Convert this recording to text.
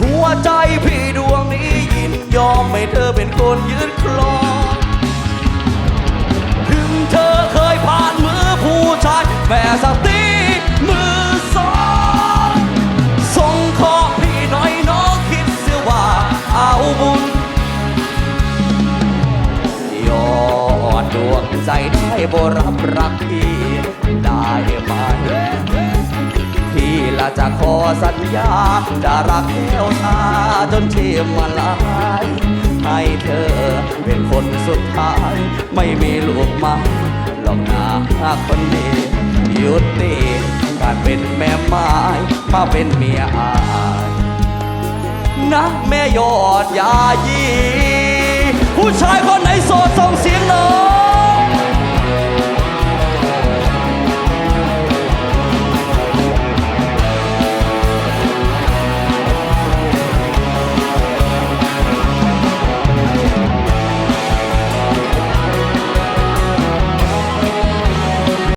หัวใจพี่ดวงนี้ยินยอมให้เธอเป็นคนยืนครองถึงเธอเคยผ่านมือผู้ชายแม่สติมือสองส่งขอพี่น่อยน้องคิดเสียว่าเอาบุญยอดดวงใจได้บรับรักพี่ได้ไหม จะขอสัญญา จะรักแก้วตาจนเทียมมาลายให้เธอเป็นคนสุดท้าย ไม่มีลูกมาหลอกหนาคนนี้ยุติการเป็นแม่ไม้มาเป็นเมียอายนะแม่ยอดยายี ผู้ชายคนไหนโสดส่ง